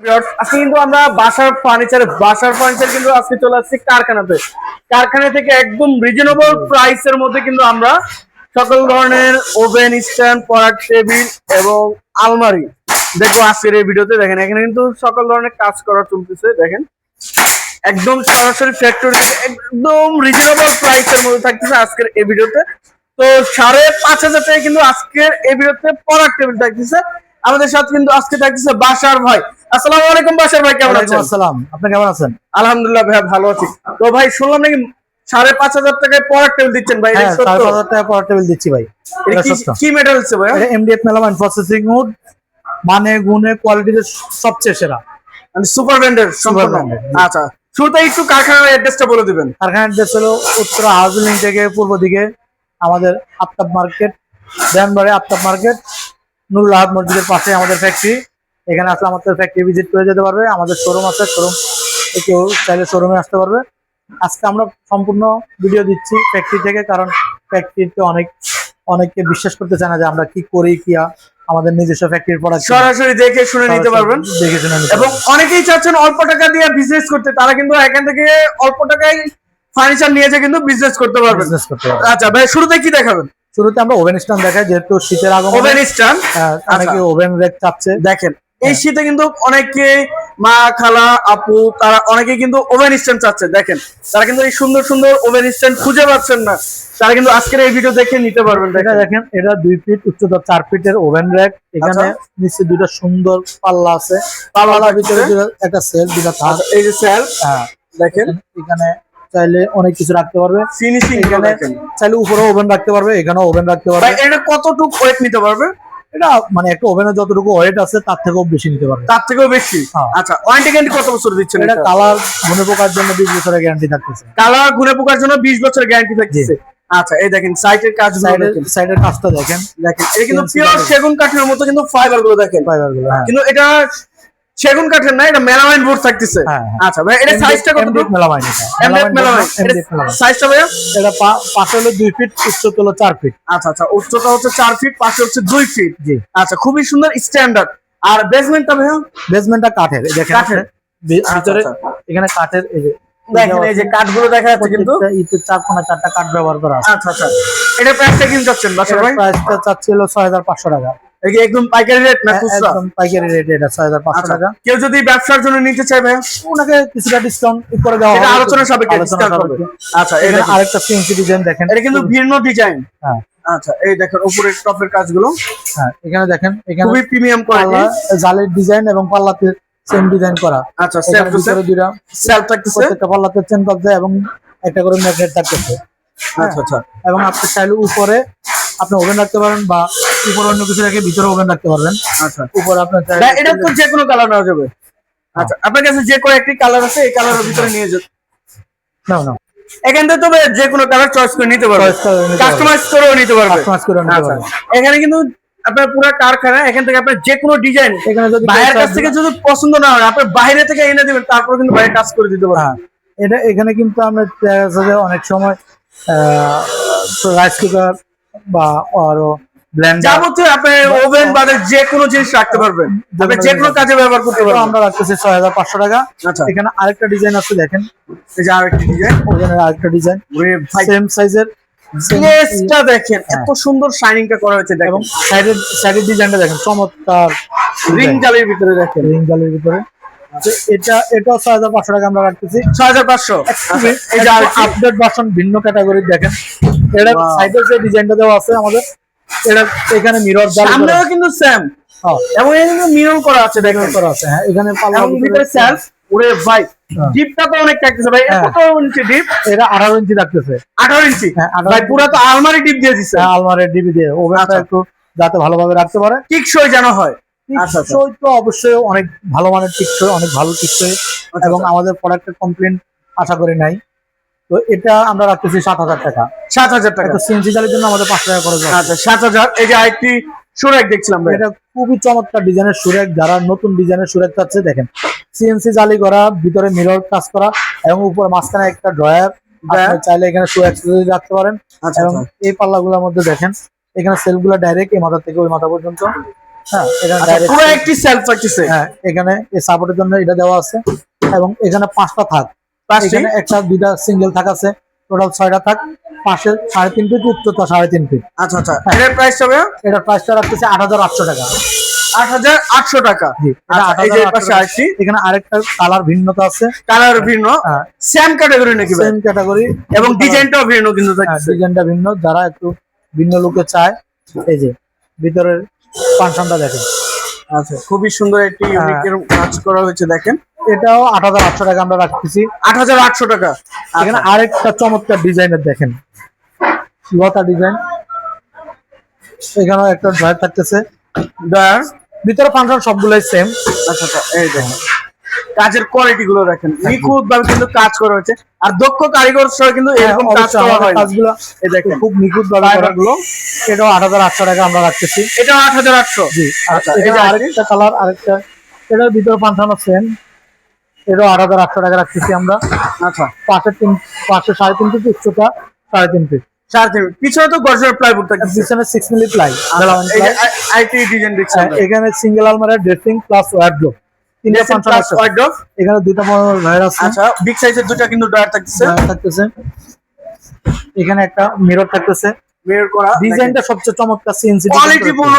আজকে কিন্তু আমরা বাসার ফার্নিচার বাসার ফার্নিচার কিন্তু আজকে চলে আসছি কারখানাতে। কারখানা থেকে একদম রিজনেবল প্রাইসের মধ্যে কিন্তু আমরা সকল ধরনের ওভেন স্ট্যান্ড পড়ার টেবিল এবং আলমারি দেখব আজকের এই ভিডিওতে। দেখেন, এখানে কিন্তু সকল ধরনের কাজ করা চলতেছে, দেখেন। একদম সরাসরি ফ্যাক্টরি থেকে একদম রিজনেবল প্রাইসের মধ্যে থাকতেছে আজকের এই ভিডিওতে। তো সাড়ে পাঁচ হাজার টাকা কিন্তু আজকের এই ভিডিওতে পড়ার টেবিল থাকতেছে। আমাদের সাথে কিন্তু আজকে থাকতেছে বাসার ভাই। আসসালামু আলাইকুম বাসার ভাই কেমন আছেন? আসসালাম। আপনি কেমন আছেন? আলহামদুলিল্লাহ ভাই ভালো আছি। তো ভাই শুনলাম নাকি সাড়ে পাঁচ হাজার টাকায় পড়ার টেবিল দিচ্ছেন ভাই হ্যাঁ? সাড়ে পাঁচ হাজার টাকা পাওয়ার টেবিল দিচ্ছি ভাই। কি- মেটাল হচ্ছে ভাই এমডিএফ মেলামাইন প্রসেসিং উড মানে গুণে কোয়ালিটিতে সবচেয়ে সেরা। মানে সুপার ব্র্যান্ডের branded, জি। আচ্ছা শুরুতে একটু কারখানার অ্যাড্রেসটা বলে দিবেন। কারখানার দেশ হলো উত্তর হাউজিং থেকে পূর্ব দিকে আমাদের আফতাব মার্কেট দেনবাড়ি আফতাব মার্কেট। নুরুল আহাদ মসজিদের পাশে আমাদের ফ্যাক্টরি এখানে আসলে আমাদের ফ্যাক্টরি ভিজিট করে যেতে পারবে। আমাদের শোরুম আছে শোরুম কেউ চাইলে শোরুমে আসতে পারবে। আজকে আমরা সম্পূর্ণ ভিডিও দিচ্ছি ফ্যাক্টরি থেকে কারণ ফ্যাক্টরিতে অনেক অনেককে বিশ্বাস করতে চায় না যে আমরা কি করি কি আমাদের নিজস্ব ফ্যাক্টরির প্রোডাক্ট সরাসরি দেখে শুনে নিতে পারবেন। দেখে শুনে নিতে এবং অনেকেই চাচ্ছেন অল্প টাকা দিয়ে বিজনেস করতে তারা কিন্তু এখান থেকে অল্প টাকায় ফার্নিচার নিয়ে যে কিন্তু বিজনেস করতে পারবেন। বিজনেস করতে পারবে আচ্ছা ভাই শুরুতে কি দেখাবেন? শুরুতে আমরা ওভেন স্ট্যান্ড দেখাই যেহেতু শীতের আগমন। ওভেন স্ট্যান্ড অনেকে ওভেন রেক চাচ্ছে। দেখেন এই হ্যাঁ। শীতে কিন্তু অনেকে মা খালা আপু তারা অনেকে কিন্তু ওভেন স্ট্যান্ড চাচ্ছে। দেখেন তারা কিন্তু এই সুন্দর সুন্দর ওভেন স্ট্যান্ড খুঁজে পাচ্ছেন না। তারা কিন্তু আজকের এই ভিডিও দেখে নিতে পারবেন এটা দেখেন। এটা দুই ফিট উচ্চতা চার ফিটের ওভেন র্যাক এখানে নিচে দুইটা সুন্দর পাল্লা আছে। পাল্লার ভিতরে একটা সেল দুটা থাক আচ্ছা, এই যে সেল হ্যাঁ। দেখেন। এখানে চাইলে অনেক কিছু রাখতে পারবে। ফিনিশিং এখানে চাইলে উপরে ওভেন রাখতে পারবে এখানেও ওভেন রাখতে পারবে। এটা কতটুকু ওয়েট নিতে পারবে? এটা মানে একটা ওভেনের যতটুকু ওয়েট আছে তার থেকেও বেশি নিতে পারবে। তার থেকেও বেশি? হ্যাঁ। আচ্ছা ওয়ারেন্টি গ্যারান্টি কত বছর দিচ্ছেন এটা কালার মনে পোকার জন্য বিশ বছরের গ্যারান্টি থাকতেছে। কালার ঘুরে পোকার জন্য 20 বছরের গ্যারান্টি থাকছে আচ্ছা এই দেখেন সাইটের কাজ সাইডের দেখেন। কাজটা দেখেন। দেখেন এটা কিন্তু পিওর সেগুন কাঠের মতো কিন্তু ফাইবারগুলো দেখেন। ফাইবারগুলো হ্যাঁ। কিন্তু এটা সেগুন কাঠের না এটা মেলামাইন বোর্ড থাকতেছে। হ্যাঁ, হ্যাঁ। আচ্ছা ভাই এটা সাইজটা কত মেলামাইন এটা। এমডিএফ মেলামাইন সাইজটা ভাইয়া? এটা পা- পাশে হলো দুই ফিট উচ্চতা হলো চার ফিট আচ্ছা আচ্ছা উচ্চতা হচ্ছে 4 ফিট পাশে হচ্ছে 2 ফিট জি। আচ্ছা খুবই সুন্দর স্ট্যান্ডার্ড আর বেসমেন্টটা ভাইয়া? বেসমেন্টটা কাঠের দেখেন কাঠের? আচ্ছা, ভিতরে আচ্ছা। এখানে কাঠের এই যে দেখেন এই যে কাঠগুলো দেখা যাচ্ছে কিন্তু। ইটের চার কোনা চারটা কাঠ ব্যবহার করা আছে। আচ্ছা আচ্ছা। এটা প্রাইসটা কিন্তু যাচ্ছেন বাসা ভাই? প্রাইসটা চাচ্ছি হলো ছয় হাজার পাঁচশো টাকা। এই যে একদম পাইকারি রেট না খুচরা? একদম পাইকারি রেট এটা আচ্ছা টাকা। কেউ যদি ব্যবসার জন্য নিতে চায় ওনাকে কিছুটা ডিসকাউন্ট করে দেওয়া হবে। আলোচনা সাপেক্ষে আলোচনা হবে। আচ্ছা আরেকটা ডিজাইন দেখেন। এটা কিন্তু ভিন্ন ডিজাইন হ্যাঁ। আচ্ছা এই দেখেন উপরের টপের কাজগুলো। হ্যাঁ এখানে দেখেন এখানে খুবই প্রিমিয়াম কোয়ালিটি জালের ডিজাইন এবং পাল্লাতে সেম ডিজাইন করা। আচ্ছা এখানে সেলফ টু ভিতরে দুইটা সেলফ থাকতেছে। প্রত্যেকটা পাল্লাতে চেন পাচ্ছে এবং একটা করে ম্যাগনেট থাকতেছে। আচ্ছা আচ্ছা। এবং আপনি চাইলে উপরে আপনি ওভেন রাখতে পারেন বা উপরে অন্য কিছু রেখে ভিতরে ওভেন রাখতে পারবেন। আচ্ছা। উপরে আপনার এটা তো যে কোনো কালার নেওয়া যাবে। আচ্ছা আপনার কাছে যে কোনো একটি কালার আছে এই কালারের ভিতরে নিয়ে যান না না এখান থেকে তবে যে কোনো কালার চয়েস করে নিতে পারবে। কাস্টমাইজ করেও নিতে পারবে। কাস্টমাইজ নিতে আচ্ছা। পারবে। এখানে কিন্তু আপনার পুরো কারখানা এখান থেকে আপনার যে কোনো ডিজাইন এখানে যদি বাইরের কাছ থেকে যদি পছন্দ না হয় আপনার বাইরে থেকে এনে দিবেন তারপর কিন্তু বাইরে কাজ করে দিতে পারবেন হ্যাঁ। এটা এখানে কিন্তু আমরা অনেক সময় রাইস কুকার বা আরও যাবতীয় আপনি ওভেন বাদে যে কোনো জিনিস রাখতে পারবেন। আপনি যে কোনো কাজে ব্যবহার করতে পারবেন। আমরা রাখতেছি ছয় হাজার পাঁচশো টাকা। আচ্ছা। এখানে আরেকটা ডিজাইন আছে দেখেন। এই যে আরেকটি ডিজাইন আরেকটা ডিজাইন সেম সাইজের দেখেন এত সুন্দর শাইনিংটা করা হয়েছে দেখেন। সাইডের সাইডের ডিজাইনটা দেখেন চমৎকার রিং জালির ভিতরে দেখেন। রিং জালের ভিতরে। এটা ছয় হাজার পাঁচশো টাকা আমরা রাখতেছি। ছয় হাজার পাঁচশো আপডেট ভিন্ন ক্যাটাগরি দেখেন। এটা সাইডের যে ডিজাইনটা দেওয়া আছে আমাদের এটা এখানে মিরর সামনেও কিন্তু স্যাম এবং কিন্তু মিরর করা আছে দেখেন। করা আছে হ্যাঁ এখানে পাল্লা ভিতরে সেলফ ওরে ভাই। ডিপটা তো অনেক থাকতেছে ভাই হ্যাঁ। কত ইঞ্চি ডিপ এটা আঠারো ইঞ্চি রাখতেছে আঠারো ইঞ্চি হ্যাঁ, 18 ভাই পুরো তো আলমারি ডিপ দিয়ে দিচ্ছে হ্যাঁ, আলমারির ডিবি দিয়ে। ওভেনটা আচ্ছা। একটু যাতে ভালোভাবে রাখতে পারে। টিকসই যেন হয়। আচ্ছা, আচ্ছা। টিকসই তো অবশ্যই অনেক ভালো মানের টিকসই অনেক ভালো টিকসই। আচ্ছা, এবং আমাদের প্রোডাক্টের কমপ্লেন আশা করি নাই। তো এটা আমরা রাখতেছি সাত হাজার টাকা। সাত হাজার টাকা। সিএনজি জালের জন্য আমাদের পাঁচ টাকা খরচ। আচ্ছা সাত হাজার। এই যে আরেকটি সুরেক দেখছিলাম ভাই। এটা খুবই চমৎকার ডিজাইনের সুরেক যারা নতুন ডিজাইনের সুরেক চাচ্ছে দেখেন সিএনসি জালি করা ভিতরে মিরর কাজ করা এবং উপরে মাঝখানে একটা ড্রয়ার চাইলে এখানে শু অ্যাক্সেসরি রাখতে পারেন। আচ্ছা এবং আচ্ছা। এই পাল্লাগুলোর মধ্যে দেখেন এখানে সেলগুলো ডাইরেক্ট এই মাথা থেকে ওই মাথা পর্যন্ত। হ্যাঁ এখানে আচ্ছা, একটি সেলফ থাকতেছে হ্যাঁ এখানে এই সাপোর্টের জন্য এটা দেওয়া আছে। এবং এখানে পাঁচটা থাক। এখানে একটা দুইটা সিঙ্গেল থাক আছে। টোটাল ছয়টা থাক পাশে সাড়ে তিন ফিট উচ্চতা সাড়ে তিন ফিট আচ্ছা আচ্ছা। এটার প্রাইস হবে? এটা প্রাইসটা রাখতেছে আট হাজার আটশো টাকা। আট হাজার আটশো টাকা। আচ্ছা, এখানে আরেকটা কালার ভিন্নতা আছে। কালার ভিন্ন। হ্যাঁ। সেম ক্যাটাগরি নাকি সেম ক্যাটাগরি এবং ডিজাইনটাও ভিন্ন কিন্তু ডিজাইনটা ভিন্ন। যারা একটু ভিন্ন লুকে চায় এই যে ভিতরের ফাংশনটা দেখেন। আচ্ছা খুবই সুন্দর একটি হ্যাঁ। কাজ করা হয়েছে দেখেন। এটাও আট হাজার আটশো টাকা আমরা রাখতেছি। আট হাজার আটশো টাকা। এখানে আচ্ছা, আরেকটা চমৎকার ডিজাইনের দেখেন। লতা ডিজাইন এখানেও একটা ড্রয়ার থাকতেছে। দয়ার ভিতরে ফাংশন সবগুলোই সেম আচ্ছা আচ্ছা এই দেখেন। কাজের কোয়ালিটি গুলো দেখেন। নিখুঁত ভাবে কিন্তু কাজ করা হয়েছে। আর দক্ষ কারিগর সহ কিন্তু এরকম কাজ করা হয় কাজগুলো এই দেখেন। খুব নিখুঁত ভাবে করা গুলো এটাও আট হাজার আটশো টাকা আমরা রাখতেছি। এটা আট হাজার আটশো। জি আচ্ছা, এটা আরেকটা কালার আরেকটা এটার ভিতরে ফাংশন সেম এটাও আট হাজার আটশো টাকা রাখতেছি আমরা। আচ্ছা। পাশে তিন পাশে সাড়ে তিন ফিট উচ্চতা সাড়ে তিন ফিট সাড়ে তিন পিছনে তো গর্জনের প্লাইউড থাকে পিছনে সিক্স মিলি প্লাই আইটি ডিজাইন দেখছেন এখানে সিঙ্গেল আলমারা ড্রেসিং প্লাস আছে। আচ্ছা বিগ সাইজের দুটো কিন্তু ডয়ার থাকতেছে। থাকতেছে। এখানে একটা মিরর থাকতেছে। মেয়র করা। ডিজাইনটা সবচেয়ে চমৎকার সিএনসি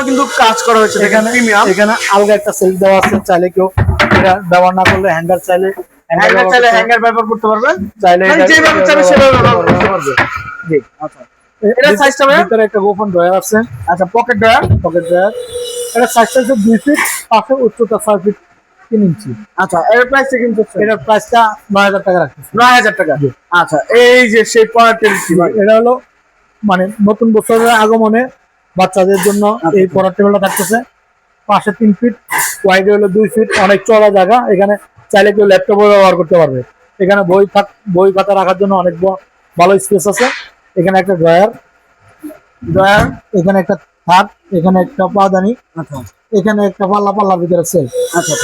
কিন্তু কাজ করা হয়েছে। এখানে এখানে আলগা একটা সেলফ দেওয়া আছে। চাইলে কেউ এটা ব্যবহার না করলে হ্যাঙ্গার চাইলে হ্যাঙ্গার চাইলে হ্যাঙ্গার ব্যবহার করতে পারবেন চাইলে মানে যেভাবে চাইবে সেভাবে ব্যবহার করতে পারবে। জি আচ্ছা। ভিতরে একটা গোপন ড্রয়ার আছে। আচ্ছা পকেট ড্রয়ার? এটা সাইজটা হচ্ছে দুই ফিট পাশে উচ্চতা ফিট ইঞ্চি। আচ্ছা এর প্রাইস কিন্তু এটার প্রাইসটা নয় হাজার টাকা রাখতেছে। টাকা। আচ্ছা এই যে সেই পড়াটের এটা হলো মানে নতুন বছরের আগমনে বাচ্চাদের জন্য আচ্ছা, এই পড়ার টেবিলটা থাকতেছে। পাশে তিন ফিট ওয়াইড হলো দুই ফিট অনেক চড়া জায়গা। এখানে চাইলে কেউ ল্যাপটপও ব্যবহার করতে পারবে। এখানে বই থাক বই খাতা রাখার জন্য অনেক ভালো স্পেস আছে। এখানে একটা ড্রয়ার ড্রয়ার এখানে একটা থাক এখানে একটা পাদানি আচ্ছা এখানে একটা পাল্লা পাল্লার ভিতরে সেল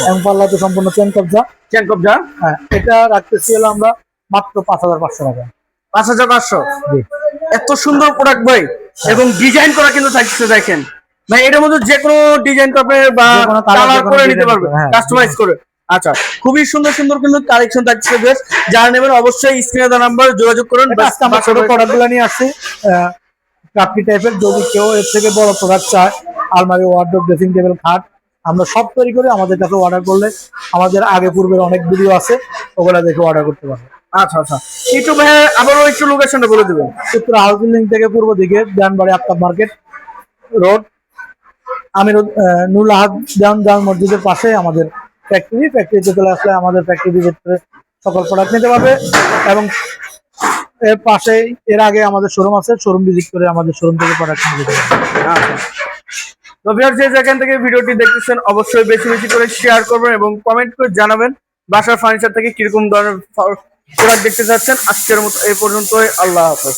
এবং পাল্লাতে সম্পূর্ণ চেন কবজা চেন কবজা হ্যাঁ এটা রাখতেছি হলো আমরা মাত্র পাঁচ হাজার পাঁচশো টাকা। পাঁচ হাজার পাঁচশো? এত সুন্দর প্রোডাক্ট ভাই এবং ডিজাইন করা কিন্তু থাকছে দেখেন। ভাই এটার মধ্যে যে কোনো ডিজাইন করবে বা কালার করে নিতে পারবে হ্যাঁ। কাস্টমাইজ করে। আচ্ছা খুবই সুন্দর সুন্দর কিন্তু কালেকশন থাকছে বেশ। যারা নেবেন অবশ্যই স্ক্রিনে দেওয়া নাম্বার যোগাযোগ করুন। আজকে আমরা ছোট প্রোডাক্টগুলো নিয়ে আসছি। কাপি টাইপের যদি কেউ এর থেকে বড় প্রোডাক্ট চায় আলমারি ওয়ার্ডরোব ড্রেসিং টেবিল খাট আমরা সব তৈরি করে আমাদের কাছে অর্ডার করলে আমাদের আগে পূর্বের অনেক ভিডিও আছে ওগুলা দেখে অর্ডার করতে পারবে। আচ্ছা আচ্ছা। একটু ভাই আবারও একটু লোকেশনটা বলে দেবেন। উত্তর লিঙ্ক থেকে পূর্ব দিকে জানবাড়ি আফতাব মার্কেট রোড আমির নুল আহাদ জান জান মসজিদের পাশে আমাদের ফ্যাক্টরি ফ্যাক্টরিতে চলে আসলে আমাদের ফ্যাক্টরি ভিজিট সকল প্রোডাক্ট নিতে পারবে। এবং এর পাশে, এর আগে আমাদের শোরুম আছে শোরুম ভিজিট করে আমাদের শোরুম থেকে প্রোডাক্ট নিতে পারবে। তো ভিউয়ার যে যেখান থেকে ভিডিওটি দেখতেছেন, অবশ্যই বেশি বেশি করে শেয়ার করবেন এবং কমেন্ট করে জানাবেন বাসার ফার্নিচার থেকে কীরকম ধরনের প্রোডাক্ট দেখতে চাচ্ছেন। আজকের মতো এই পর্যন্তই। আল্লাহ হাফেজ।